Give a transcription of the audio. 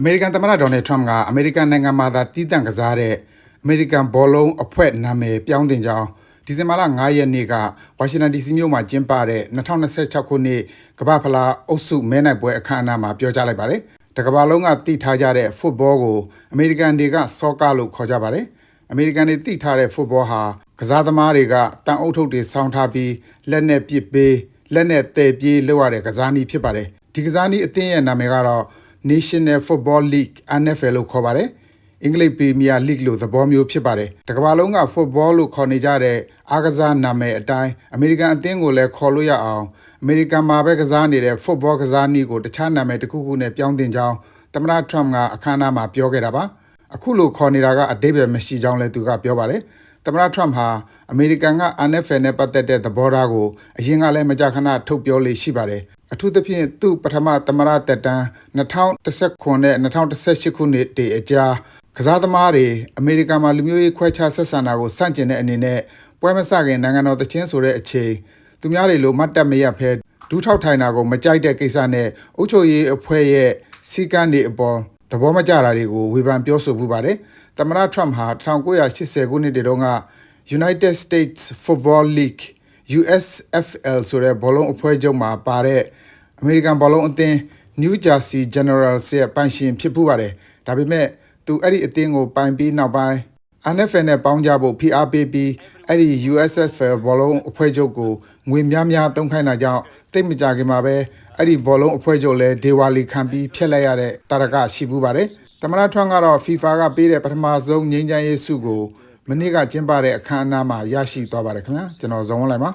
အမေရိကန်သမ္မတဒေါ်နယ်ထရမ့်ကအမေရိကန်နိုင်ငံမှာသာတည်တံ့ကစားတဲ့အမေရိကန်ဘောလုံးအဖွဲ့နာမည်ပြောင်းတင်ကြောင်းဒီဇင်ဘာလ9ရက်နေ့ကဝါရှင်တန် DC မြို့မှာကျင်းပတဲ့2026ခုနှစ်ကမ္ဘာဖလားအုပ်စုမဲနိုင်ပွဲအခမ်းအနားမှာပြောကြားလိုက်ပါတယ်။တကမ္ဘာလုံးကတည်ထားကြတဲ့ဖုတ်ဘောကိုအမေရိကန်တွေကဆောကာလို့ခေါ်ကြပါတယ်။အမေရိကန်တွေတည်ထားတဲ့ဖုတ်ဘောဟာကစားသမားတွေကတန်အုပ်ထုပ်တွေဆောင်းထားပြီးလက်နဲ့ပစ်ပေးလက်နဲ့တည်ပြေးလုပ်ရတဲ့ကစားနည်းဖြစ်ပါတယ်။ဒီကစားနည်းအသင်းရဲ့နာမည်ကတော့ National Football League NFL လို့ခေါ်ပါတယ်။အင်္ဂလိပ်ပရီးမီးယားလိဂ်လို့သဘောမျိုးဖြစ်ပါတယ်။တကမ္ဘာလုံးက football လို့ခေါ်နေကြတဲ့အားကစားနာမည်အတိုင်းအမေရိကန်အသင်းကိုလည်းခေါ်လို့ရအောင်အမေရိကန်မှာပဲကစားနေတဲ့ football ကစားနည်းကိုတခြားနာမည်တစ်ခုခုနဲ့ပြောင်းတင်ကြောင်းသမ္မတ Trump ကအခမ်းအနားမှာပြောခဲ့တာပါ။အခုလိုခေါ်နေတာကအတိတ်ပဲမရှိကြောင်းလည်းသူကပြောပါတယ်။သမ္မတ Trump ဟာအမေရိကန်က NFL နဲ့ပတ်သက်တဲ့သဘောထားကိုအရင်ကလည်းမကြာခဏထုတ်ပြောလေးရှိပါတယ်။ အထူးသဖြင့်သူ့ပထမသမ္မတသက်တမ်း2019နဲ့2018ခုနှစ်တည်းအကြားကစားသမားတွေအမေရိကန်မှာလူမျိုးရေးခွဲခြားဆက်ဆံတာကိုစန့်ကျင်တဲ့အနေနဲ့ပွဲမစခင်နိုင်ငံတော်တချင်းဆိုတဲ့အချိန်သူများတွေလိုမတ်တက်မရဖဲဒူးထောက်ထိုင်တာကိုမကြိုက်တဲ့ကိစ္စနဲ့အုပ်ချုပ်ရေးအဖွဲ့ရဲ့စီကံတွေအပေါ်သဘောမကျတာတွေကိုဝေဖန်ပြောဆိုမှုပါတယ်။သမ္မတ Trump ဟာ1980ခုနှစ်တည်းတုန်းက United States Football League USFL ဆိုတဲ့ဘောလုံးအဖွဲ့ချုပ်မှာပါတဲ့အမေရိကန်ဘောလုံးအသင်း New Jersey Generals ရဲ့ပိုင်ရှင်ဖြစ်ပူးပါတယ်။ဒါပေမဲ့သူအဲ့ဒီအသင်းကိုပိုင်ပြီးနောက်ပိုင်း NFL နဲ့ပေါင်းကြဖို့ဖိအားပေးပြီးအဲ့ဒီ USFL ဘောလုံးအဖွဲ့ချုပ်ကိုငွေများများသုံးခိုင်းတာကြောင့်တိတ်မကြခင်မှာပဲအဲ့ဒီဘောလုံးအဖွဲ့ချုပ်လဲဒေဝါလီခံပြီးဖျက်လိုက်ရတဲ့တာရကရှိပူးပါတယ်။သမ္မတထွန်းကတော့ FIFA ကပေးတဲ့ပထမဆုံးငြိမ်းချမ်းရေးဆုကို မနေ့ကကျင်းပတဲ့အခမ်းအနားမှာရရှိသွားပါတယ်ခင်ဗျာကျွန်တော်ဇော်ဝန်းလိုက်ပါ